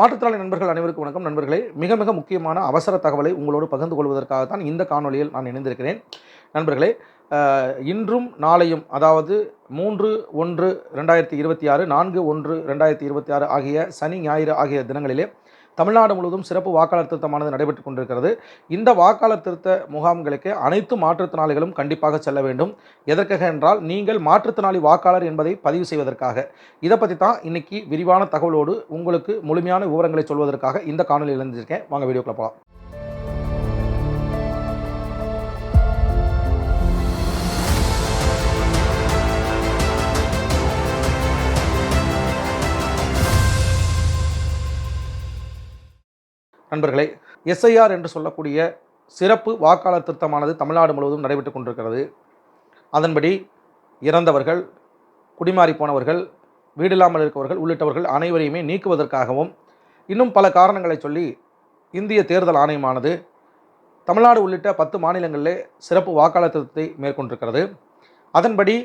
மாற்றுத்திறனாளி நண்பர்கள் அனைவருக்கும் வணக்கம். நண்பர்களே மிக மிக முக்கியமான அவசர தகவலை உங்களோடு பகிர்ந்து கொள்வதற்காக தான் இந்த காணொளியில் நான் இணைந்திருக்கிறேன். நண்பர்களே இன்றும் நாளையும் அதாவது மூன்று ஒன்று ரெண்டாயிரத்தி இருபத்தி ஆறு நான்கு ஒன்று ரெண்டாயிரத்தி இருபத்தி ஆறு ஆகிய சனி ஞாயிறு ஆகிய தினங்களிலே தமிழ்நாடு முழுவதும் சிறப்பு வாக்காளர் திருத்தமானது நடைபெற்றுக் கொண்டிருக்கிறது. இந்த வாக்காளர் திருத்த முகாம்களுக்கு அனைத்து மாற்றுத்திறனாளிகளும் கண்டிப்பாக செல்ல வேண்டும். எதற்காக என்றால் நீங்கள் மாற்றுத்திறனாளி வாக்காளர் என்பதை பதிவு செய்வதற்காக. இதை பற்றி தான் இன்னைக்கு விரிவான தகவலோடு உங்களுக்கு முழுமையான விவரங்களை சொல்வதற்காக இந்த காணொலியில் இருந்திருக்கேன் வாங்க வீடியோக்குள்ள போகலாம் நண்பர்களே எஸ்ஐஆர் என்று சொல்லக்கூடிய சிறப்பு வாக்காளர் திருத்தமானது தமிழ்நாடு முழுவதும் நடைபெற்றுக் கொண்டிருக்கிறது. அதன்படி இறந்தவர்கள் குடிமாறி போனவர்கள் வீடில்லாமல் இருக்கவர்கள் உள்ளிட்டவர்கள் அனைவரையுமே நீக்குவதற்காகவும் இன்னும் பல காரணங்களை சொல்லி இந்திய தேர்தல் ஆணையமானது தமிழ்நாடு உள்ளிட்ட பத்து மாநிலங்களிலே சிறப்பு வாக்காளர் திருத்தத்தை மேற்கொண்டிருக்கிறது. அதன்படி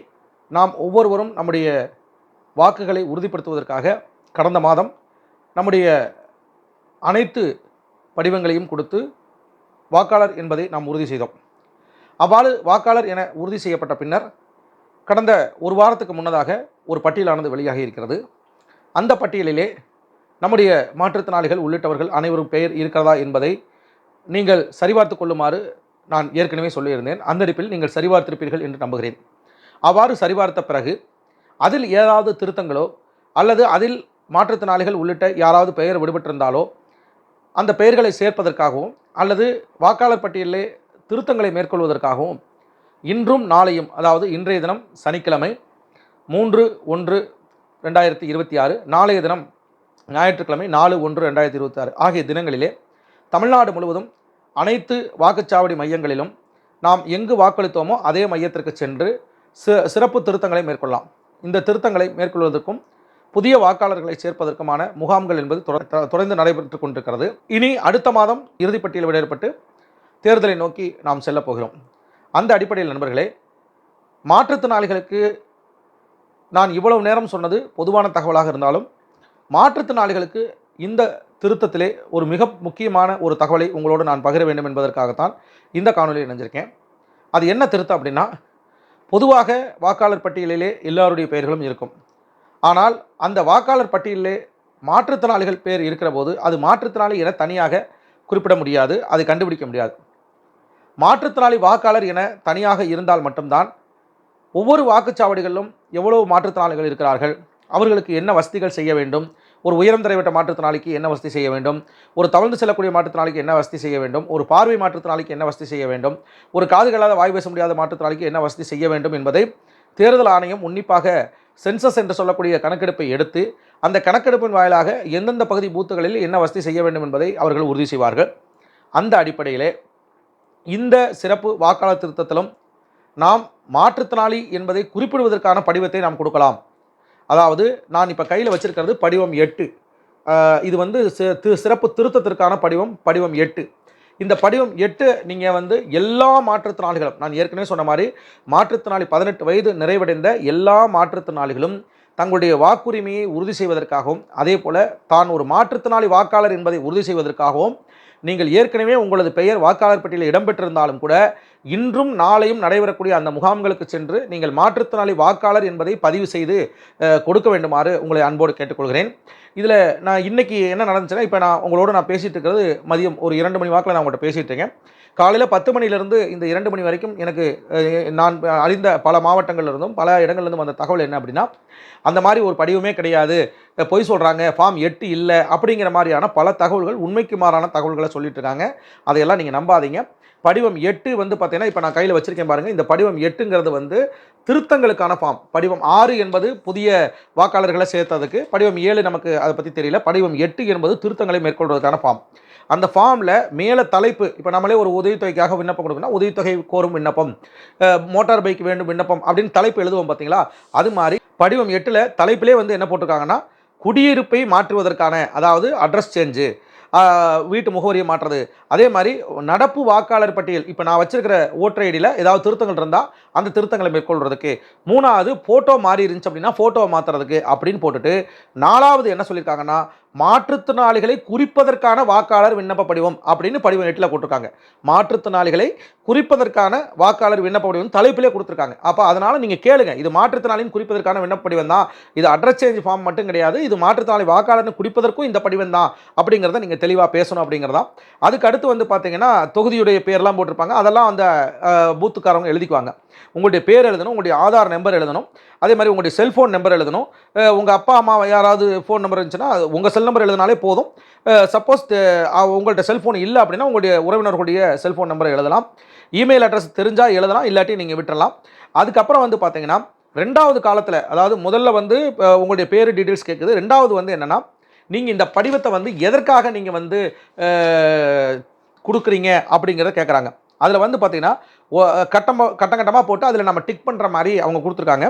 நாம் ஒவ்வொருவரும் நம்முடைய வாக்குகளை உறுதிப்படுத்துவதற்காக கடந்த மாதம் நம்முடைய அனைத்து படிவங்களையும் கொடுத்து வாக்காளர் என்பதை நாம் உறுதி செய்தோம். அவ்வாறு வாக்காளர் என உறுதி செய்யப்பட்ட பின்னர் கடந்த ஒரு வாரத்துக்கு முன்னதாக ஒரு பட்டியலானது வெளியாகி இருக்கிறது. அந்த பட்டியலிலே நம்முடைய மாற்றுத்திறனாளிகள் உள்ளிட்டவர்கள் அனைவரும் பெயர் இருக்கிறதா என்பதை நீங்கள் சரிபார்த்து கொள்ளுமாறு நான் ஏற்கனவே சொல்லியிருந்தேன். அந்த அடிப்பில் நீங்கள் சரிபார்த்திருப்பீர்கள் என்று நம்புகிறேன். அவ்வாறு சரிபார்த்த பிறகு அதில் ஏதாவது திருத்தங்களோ அல்லது அதில் மாற்றுத்திறனாளிகள் உள்ளிட்ட யாராவது பெயர் விடுபட்டிருந்தாலோ அந்த பெயர்களை சேர்ப்பதற்காகவும் அல்லது வாக்காளர் பட்டியலிலே திருத்தங்களை மேற்கொள்வதற்காகவும் இன்றும் நாளையும் அதாவது இன்றைய தினம் சனிக்கிழமை மூன்று ஒன்று ரெண்டாயிரத்தி இருபத்தி ஆறு நாளைய தினம் ஞாயிற்றுக்கிழமை நாலு ஒன்று ரெண்டாயிரத்தி இருபத்தி ஆறு ஆகிய தினங்களிலே தமிழ்நாடு முழுவதும் அனைத்து வாக்குச்சாவடி மையங்களிலும் நாம் எங்கு வாக்களித்தோமோ அதே மையத்திற்கு சென்று சிறப்பு திருத்தங்களை மேற்கொள்ளலாம். இந்த திருத்தங்களை மேற்கொள்வதற்கும் புதிய வாக்காளர்களை சேர்ப்பதற்குமான முகாம்கள் என்பது தொடர்ந்து நடைபெற்று கொண்டிருக்கிறது. இனி அடுத்த மாதம் இறுதிப்பட்டியல் வெளியிடப்பட்டு தேர்தலை நோக்கி நாம் செல்லப் போகிறோம். அந்த அடிப்படையில் நண்பர்களே மாற்றுத்திறனாளிகளுக்கு நான் இவ்வளவு நேரம் சொன்னது பொதுவான தகவலாக இருந்தாலும் மாற்றுத்திறனாளிகளுக்கு இந்த திருத்தத்திலே ஒரு மிக முக்கியமான ஒரு தகவலை உங்களோடு நான் பகிர வேண்டும் என்பதற்காகத்தான் இந்த காணொலியில் இணைஞ்சிருக்கேன். அது என்ன திருத்தம் அப்படின்னா பொதுவாக வாக்காளர் பட்டியலிலே எல்லாருடைய பெயர்களும் இருக்கும். ஆனால் அந்த வாக்காளர் பட்டியலிலே மாற்றுத்திறனாளிகள் பேர் இருக்கிற போது அது மாற்றுத்திறனாளி என தனியாக குறிப்பிட முடியாது அதை கண்டுபிடிக்க முடியாது. மாற்றுத்திறனாளி வாக்காளர் என தனியாக இருந்தால் மட்டும்தான் ஒவ்வொரு வாக்குச்சாவடிகளிலும் எவ்வளவு மாற்றுத்திறனாளிகள் இருக்கிறார்கள் அவர்களுக்கு என்ன வசதிகள் செய்ய வேண்டும் ஒரு உயரம் தரைவிட்ட மாற்றுத்திறனாளிக்கு என்ன வசதி செய்ய வேண்டும் ஒரு தவழ்ந்து செல்லக்கூடிய மாற்றுத்திறனாளிக்கு என்ன வசதி செய்ய வேண்டும் ஒரு பார்வை மாற்றுத்திறனாளிக்கு என்ன வசதி செய்ய வேண்டும் ஒரு காதுகளாத வாய் பேச முடியாத மாற்றுத்திறனாளிக்கு என்ன வசதி செய்ய வேண்டும் என்பதை தேர்தல் ஆணையம் உன்னிப்பாக சென்சஸ் என்று சொல்லக்கூடிய கணக்கெடுப்பை எடுத்து அந்த கணக்கெடுப்பின் வாயிலாக எந்தெந்த பகுதி பூத்துகளில் என்ன வசதி செய்ய வேண்டும் என்பதை அவர்கள் உறுதி செய்வார்கள். அந்த அடிப்படையிலே இந்த சிறப்பு வாக்காளர் திருத்தத்திலும் நாம் மாற்றுத்திறனாளி என்பதை குறிப்பிடுவதற்கான படிவத்தை நாம் கொடுக்கலாம். அதாவது நான் இப்போ கையில் வச்சிருக்கிறது படிவம் எட்டு. இது வந்து சிறப்பு திருத்தத்திற்கான படிவம் படிவம் எட்டு. இந்த படிவம் எட்டு நீங்கள் வந்து எல்லா மாற்றுத்திறனாளிகளும் நான் ஏற்கனவே சொன்ன மாதிரி மாற்றுத்திறனாளி பதினெட்டு வயது நிறைவடைந்த எல்லா மாற்றுத்திறனாளிகளும் தங்களுடைய வாக்குரிமையை உறுதி செய்வதற்காகவும் அதே போல் தான் ஒரு மாற்றுத்திறனாளி வாக்காளர் என்பதை உறுதி செய்வதற்காகவும் நீங்கள் ஏற்கனவே உங்களது பெயர் வாக்காளர் பட்டியலில் இடம்பெற்றிருந்தாலும் கூட இன்றும் நாளையும் நடைபெறக்கூடிய அந்த முகாம்களுக்கு சென்று நீங்கள் மாற்றுத்திறனாளி வாக்காளர் என்பதை பதிவு செய்து கொடுக்க வேண்டுமாறு உங்களை அன்போடு கேட்டுக்கொள்கிறேன். இதில் நான் இன்னைக்கு என்ன நடந்துச்சுன்னா இப்போ நான் உங்களோட நான் பேசிகிட்டு இருக்கிறது மதியம் ஒரு இரண்டு மணி வாக்கில் நான் உங்கள்கிட்ட பேசிகிட்டு இருக்கேன். காலையில் பத்து மணிலேருந்து இந்த இரண்டு மணி வரைக்கும் எனக்கு நான் அறிந்த பல மாவட்டங்களிலிருந்தும் பல இடங்கள்லேருந்தும் அந்த வந்த தகவல் என்ன அப்படின்னா அந்த மாதிரி ஒரு படிவமே கிடையாது. பொய் சொல்கிறாங்க ஃபார்ம் எட்டு இல்லை அப்படிங்கிற மாதிரியான பல தகவல்கள் உண்மைக்கு மாறான தகவல்களை சொல்லிட்டு இருக்காங்க. அதையெல்லாம் நீங்கள் நம்பாதீங்க. படிவம் எட்டு வந்து பார்த்தீங்கன்னா இப்போ நான் கையில் வச்சுருக்கேன் பாருங்கள் இந்த படிவம் எட்டுங்கிறது வந்து திருத்தங்களுக்கான ஃபார்ம் படிவம் ஆறு என்பது புதிய வாக்காளர்களை சேர்த்ததுக்கு படிவம் ஏழு நமக்கு அதை பற்றி தெரியல. படிவம் எட்டு என்பது திருத்தங்களை மேற்கொள்வதற்கான ஃபார்ம் அந்த ஃபார்மில் மேலே தலைப்பு இப்போ நம்மளே ஒரு உதவித்தொகைக்காக விண்ணப்பம் கொடுக்கணும் உதவித்தொகை கோரும் விண்ணப்பம் மோட்டார் பைக் வேண்டும் விண்ணப்பம் அப்படின்னு தலைப்பு எழுதுவோம் பார்த்தீங்களா அது மாதிரி படிவம் எட்டில் தலைப்பிலே வந்து என்ன போட்டிருக்காங்கன்னா குடியிருப்பை மாற்றுவதற்கான அதாவது அட்ரஸ் சேஞ்சு வீட்டு முகவரியை மாற்றுறது. அதே மாதிரி நடப்பு வாக்காளர் பட்டியல் இப்போ நான் வச்சிருக்கிற ஓட்டர் ஐடியில் ஏதாவது திருத்தங்கள் இருந்தால் அந்த திருத்தங்களை மேற்கொள்கிறதுக்கு மூணாவது ஃபோட்டோ மாறி இருந்துச்சு அப்படின்னா ஃபோட்டோவை மாற்றுறதுக்கு அப்படின்னு போட்டுட்டு நாலாவது என்ன சொல்லியிருக்காங்கன்னா மாற்றுத்திறனாளிகளை குறிப்பதற்கான வாக்காளர் விண்ணப்ப படிவம் அப்படின்னு படிவம் எட்டில் போட்டிருக்காங்க. மாற்றுத்திறனாளிகளை குறிப்பதற்கான வாக்காளர் விண்ணப்ப படிவம் தலைப்பிலே கொடுத்துருக்காங்க. அப்போ அதனால் நீங்கள் கேளுங்க இது மாற்றுத்திறனாளின் குறிப்பதற்கான விண்ணப்ப படிவம் தான். இது அட்ரஸ் சேஞ்ச் ஃபார்ம் மட்டும் கிடையாது இது மாற்றுத்திறனாளி வாக்காளர்னு குறிப்பதற்கும் இந்த படிவம் தான் அப்படிங்கிறத நீங்கள் தெளிவாக பேசணும் அப்படிங்கிறதா. அதுக்கு அடுத்து வந்து பார்த்தீங்கன்னா தொகுதியுடைய பேர்லாம் போட்டிருப்பாங்க. அதெல்லாம் அந்த பூத்துக்காரவங்க எழுதிக்குவாங்க. உங்களுடைய பேர் எழுதணும் உங்களுடைய ஆதார் நம்பர் எழுதணும் அதே மாதிரி உங்களுடைய செல்ஃபோன் நம்பர் எழுதணும். உங்கள் அப்பா அம்மா யாராவது ஃபோன் நம்பர் இருந்துச்சுன்னா உங்கள் செல் நம்பர் எழுதினாலே போதும். சப்போஸ் உங்கள்கிட்ட செல்ஃபோன் இல்லை அப்படின்னா உங்களுடைய உறவினர்களுடைய செல்ஃபோன் நம்பரை எழுதலாம். இமெயில் அட்ரஸ் தெரிஞ்சால் எழுதலாம் இல்லாட்டி நீங்கள் விட்டுறலாம். அதுக்கப்புறம் வந்து பார்த்தீங்கன்னா ரெண்டாவது காலத்தில் அதாவது முதல்ல வந்து உங்களுடைய பேர் டீட்டெயில்ஸ் கேட்குது ரெண்டாவது வந்து என்னென்னா நீங்கள் இந்த படிவத்தை வந்து எதற்காக நீங்கள் வந்து கொடுக்குறீங்க அப்படிங்கிறத கேட்குறாங்க அதில் வந்து பார்த்தீங்கன்னா கட்டம் கட்டம் கட்டமாக போட்டு அதில் நம்ம டிக் பண்ணுற மாதிரி அவங்க கொடுத்துருக்காங்க.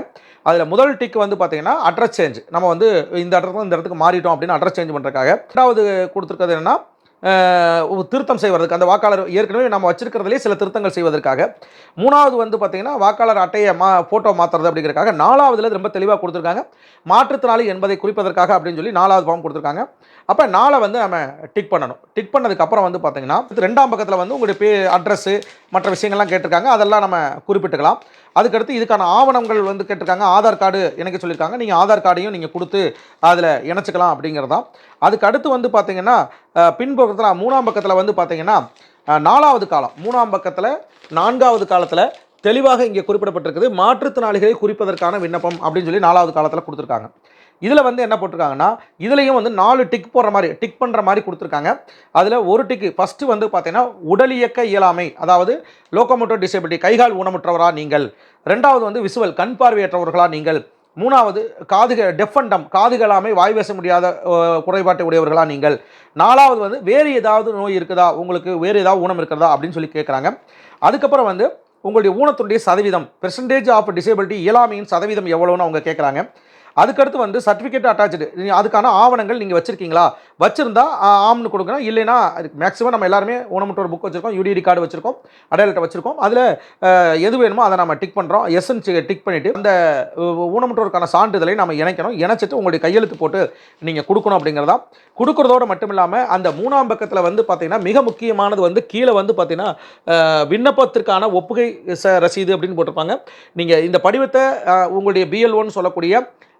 அதில் முதல் டிக் வந்து பார்த்தீங்கன்னா அட்ரஸ் சேஞ்ச் நம்ம வந்து இந்த இடத்துல இந்த இடத்துக்கு மாறிட்டோம் அப்படின்னு அட்ரஸ் சேஞ்ச் பண்ணுறக்காக ரெண்டாவது கொடுத்துருக்கிறது என்னன்னா திருத்தம் செய்வதற்கு அந்த வாக்காளர் ஏற்கனவே நம்ம வச்சிருக்கிறதுலே சில திருத்தங்கள் செய்வதற்காக. மூணாவது வந்து பார்த்தீங்கன்னா வாக்காளர் அட்டையை மா ஃபோட்டோ மாற்றுறது அப்படிங்கிறதுக்காக நாலாவதுல ரொம்ப தெளிவாக கொடுத்துருக்காங்க. மாற்றுத்திறனாளி என்பதை குறிப்பதற்காக அப்படின்னு சொல்லி நாலாவது ஃபார்ம் கொடுத்துருக்காங்க. அப்போ நாளை வந்து நம்ம டிக் பண்ணணும். டிக் பண்ணதுக்கப்புறம் வந்து பார்த்தீங்கன்னா ரெண்டாம் பக்கத்தில் வந்து உங்களுடைய பே அட்ரஸ்ஸு மற்ற விஷயங்கள்லாம் கேட்டிருக்காங்க. அதெல்லாம் நம்ம குறிப்பிட்டுக்கலாம். அதுக்கடுத்து இதுக்கான ஆவணங்கள் வந்து கேட்டிருக்காங்க. ஆதார் கார்டு இணைக்க சொல்லியிருக்காங்க. நீங்கள் ஆதார் கார்டையும் நீங்கள் கொடுத்து அதில் இணைச்சிக்கலாம் அப்படிங்கிறதான் அதுக்கு அடுத்து வந்து பார்த்தீங்கன்னா பின்பக்கத்தில் மூணாம் பக்கத்தில் வந்து பார்த்தீங்கன்னா நாலாவது காலம் மூணாம் பக்கத்தில் நான்காவது காலத்தில் தெளிவாக இங்கே குறிப்பிடப்பட்டிருக்குது. மாற்றுத்திறனாளிகளை குறிப்பதற்கான விண்ணப்பம் அப்படின்னு சொல்லி நாலாவது காலத்தில் கொடுத்துருக்காங்க. இதில் வந்து என்ன போட்டிருக்காங்கன்னா இதுலேயும் வந்து நாலு டிக் போடுற மாதிரி டிக் பண்ணுற மாதிரி கொடுத்துருக்காங்க. அதில் ஒரு டிக்கு ஃபஸ்ட்டு வந்து பார்த்தீங்கன்னா உடலியக்க இயலாமை அதாவது லோக்கோமோட்டோ டிசபிலிட்டி கைகால் ஊனமுற்றவரா நீங்கள். ரெண்டாவது வந்து விசுவல் கண் பார்வையற்றவர்களா நீங்கள். மூணாவது காதுக டெஃபண்டம் காதுகளாமை வாய் பேச முடியாத குறைபாட்டை உடையவர்களா நீங்கள். நாலாவது வந்து வேறு ஏதாவது நோய் இருக்குதா? உங்களுக்கு வேறு ஏதாவது ஊனம் இருக்கிறதா? அப்படின்னு சொல்லி கேட்குறாங்க. அதுக்கப்புறம் வந்து உங்களுடைய ஊனத்துடைய சதவீதம் பெர்சன்டேஜ் ஆஃப் டிசேபிலிட்டி இயலாமையின் சதவீதம் எவ்வளோன்னு அவங்க கேட்குறாங்க. அதுக்கடுத்து வந்து சர்டிஃபிகேட் அட்டாச்சு அதுக்கான ஆவணங்கள் நீங்கள் வச்சுருக்கீங்களா? வச்சுருந்தா ஆம்னு கொடுக்கணும் இல்லைன்னா மேக்ஸிமம் நம்ம எல்லாருமே ஊனமுற்றோர் புக் வச்சுருக்கோம் யூடிடி கார்டு வச்சுருக்கோம் அடையாளத்தை வச்சுருக்கோம். அதில் எது வேணுமோ அதை நம்ம டிக் பண்ணுறோம் எஸ்என் டிக் பண்ணிவிட்டு அந்த அஹ், ஊனமுற்றோருக்கான சான்றிதழை நம்ம இணைக்கணும். இணைச்சிட்டு உங்களுடைய கையெழுத்து போட்டு நீங்கள் கொடுக்கணும் அப்படிங்கிறதா கொடுக்குறதோடு மட்டும் இல்லாமல் அந்த மூணாம் பக்கத்தில் வந்து பார்த்திங்கன்னா மிக முக்கியமானது வந்து கீழே வந்து பார்த்திங்கன்னா விண்ணப்பத்திற்கான ஒப்புகை ச ரசீது அப்படின்னு போட்டிருப்பாங்க. நீங்கள் இந்த படிவத்தை உங்களுடைய பிஎல்ஓன்னு சொல்லக்கூடிய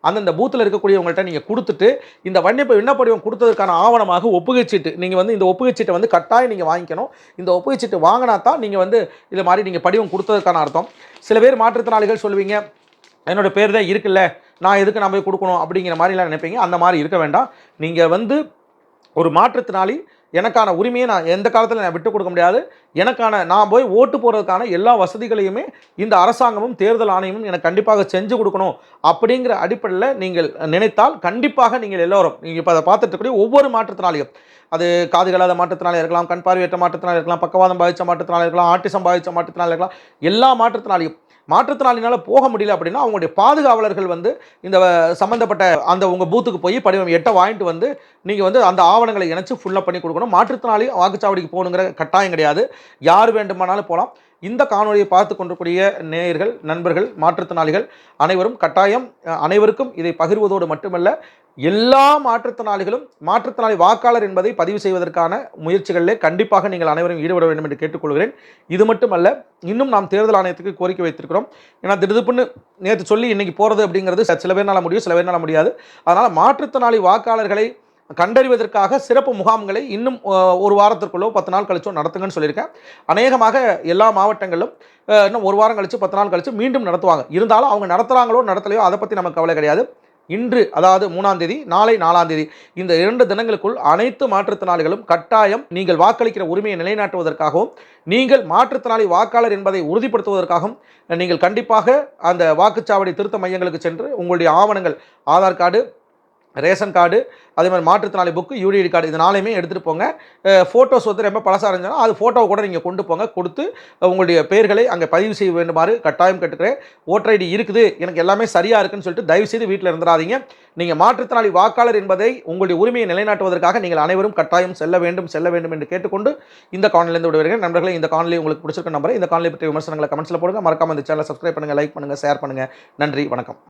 அந்தந்த பூத்தில் இருக்கக்கூடியவங்கள்ட்ட நீங்கள் கொடுத்துட்டு இந்த வன்னிப்பு விண்ணப்படிவம் கொடுத்ததுக்கான ஆவணமாக ஒப்புகைச்சீட்டு நீங்கள் வந்து இந்த ஒப்புகைச்சீட்டை வந்து கட்டாயம் நீங்கள் வாங்கிக்கணும். இந்த ஒப்புகைச்சீட்டு வாங்கினா தான் நீங்கள் வந்து இது மாதிரி நீங்கள் படிவம் கொடுத்ததுக்கான அர்த்தம். சில பேர் மாற்றுத்திறனாளிகள் சொல்லுவீங்க என்னோடய பேர் தான் இருக்குல்ல நான் எதுக்கு நான் போய் கொடுக்கணும்? அப்படிங்கிற மாதிரிலாம் நினைப்பீங்க. அந்த மாதிரி இருக்க வேண்டாம். நீங்கள் வந்து ஒரு மாற்றுத்திறனாளி எனக்கான உரிமையை நான் எந்த காலத்தில் நான் விட்டு கொடுக்க முடியாது. எனக்கான நான் போய் ஓட்டு போடுறதுக்கான எல்லா வசதிகளையுமே இந்த அரசாங்கமும் தேர்தல் ஆணையமும் எனக்கு கண்டிப்பாக செஞ்சு கொடுக்கணும் அப்படிங்கிற அடிப்படையில் நீங்கள் நினைத்தால் கண்டிப்பாக நீங்கள் எல்லோரும் நீங்கள் இப்போ அதை பார்த்துட்டு இருக்கக்கூடிய ஒவ்வொரு மாற்றுத்தினாலையும் அது காது மாற்றத்தினால இருக்கலாம் கண் பார்வையற்ற மாற்றத்தினால இருக்கலாம் பக்கவாதம் பாதித்த மாற்றத்தினால இருக்கலாம் ஆட்டிசம் பாதித்த மாற்றத்தினால இருக்கலாம் எல்லா மாற்றத்தினாலையும் மாற்றுத்திறனாளினால் போக முடியல அப்படின்னா அவங்களுடைய பாதுகாவலர்கள் வந்து இந்த சம்மந்தப்பட்ட அந்த உங்கள் பூத்துக்கு போய் படிவம் எட்ட வாங்கிட்டு வந்து நீங்கள் வந்து அந்த ஆவணங்களை இணைச்சு ஃபுல்லாக பண்ணி கொடுக்கணும். மாற்றுத்திறனாளி வாக்குச்சாவடிக்கு போகணுங்கிற கட்டாயம் கிடையாது. யார் வேண்டுமானாலும் போகலாம். இந்த காணொலியை பார்த்து கொண்டிருக்கூடிய நேயர்கள் நண்பர்கள் மாற்றுத்திறனாளிகள் அனைவரும் கட்டாயம் அனைவருக்கும் இதை பகிர்வதோடு மட்டுமல்ல எல்லா மாற்றுத்திறனாளிகளும் மாற்றுத்திறனாளி வாக்காளர் என்பதை பதிவு செய்வதற்கான முயற்சிகளிலே கண்டிப்பாக நீங்கள் அனைவரும் ஈடுபட வேண்டும் என்று கேட்டுக்கொள்கிறேன். இது மட்டுமல்ல இன்னும் நாம் தேர்தல் ஆணையத்துக்கு கோரிக்கை வைத்திருக்கிறோம். ஏன்னா திடுதுப்புன்னு நேற்று சொல்லி இன்னைக்கு போகிறது அப்படிங்கிறது ச- சில பேர்னால முடியும் சில பேர்னால முடியாது. அதனால் மாற்றுத்திறனாளி வாக்காளர்களை கண்டறிவதற்காக சிறப்பு முகாம்களை இன்னும் ஒரு வாரத்திற்குள்ளோ பத்து நாள் கழிச்சோ நடத்துங்கன்னு சொல்லியிருக்கேன். அநேகமாக எல்லா மாவட்டங்களிலும் இன்னும் ஒரு வாரம் கழிச்சு பத்து நாள் கழிச்சு மீண்டும் நடத்துவாங்க. இருந்தாலும் அவங்க நடத்துகிறாங்களோ நடத்தலையோ அதை பற்றி நமக்கு கவலை கிடையாது. இன்று அதாவது மூணாம் தேதி நாளை நாலாம் தேதி இந்த இரண்டு தினங்களுக்குள் அனைத்து மாற்றுத்திறனாளிகளும் கட்டாயம் நீங்கள் வாக்களிக்கிற உரிமையை நிலைநாட்டுவதற்காகவும் நீங்கள் மாற்றுத்திறனாளி வாக்காளர் என்பதை உறுதிப்படுத்துவதற்காகவும் நீங்கள் கண்டிப்பாக அந்த வாக்குச்சாவடி திருத்த மையங்களுக்கு சென்று உங்களுடைய ஆவணங்கள் ஆதார் கார்டு ரேஷன் கார்டு அதே மாதிரி மாற்றுத்திறனாளி புக்கு யூடிஐடி கார்டு இது நாளையுமே எடுத்துகிட்டு போங்க. ஃபோட்டோஸ் வந்து ரொம்ப பழசாக இருந்துச்சுன்னா அது ஃபோட்டோவை கூட நீங்கள் கொண்டு போங்க கொடுத்து உங்களுடைய பெயர்களை அங்கே பதிவு செய்ய வேண்டுமாறு கட்டாயம் கேட்டுக்கிறேன். ஓட்டர் ஐடி இருக்குது எனக்கு எல்லாமே சரியாக இருக்குன்னு சொல்லிட்டு தயவு செய்து வீட்டில் இருந்துடாதீங்க. நீங்கள் மாற்றுத்திறனாளி வாக்காளர் என்பதை உங்களுடைய உரிமையை நிலைநாட்டுவதற்காக நீங்கள் அனைவரும் கட்டாயம் செல்ல வேண்டும் செல்ல வேண்டும் என்று கேட்டுக்கொண்டு இந்த காணொலியிலிருந்து விடுவீர்கள் நண்பர்களே இந்த காணொலி உங்களுக்கு பிடிச்சிருக்க நம்பரை இந்த காணொலி பற்றிய விமர்சனங்களை கமெண்ட்ஸில் போடுங்க. மறக்காமல் இந்த சேனலை சப்ஸ்கிரைப் பண்ணுங்கள் லைக் பண்ணுங்கள் ஷேர் பண்ணுங்கள் நன்றி வணக்கம்.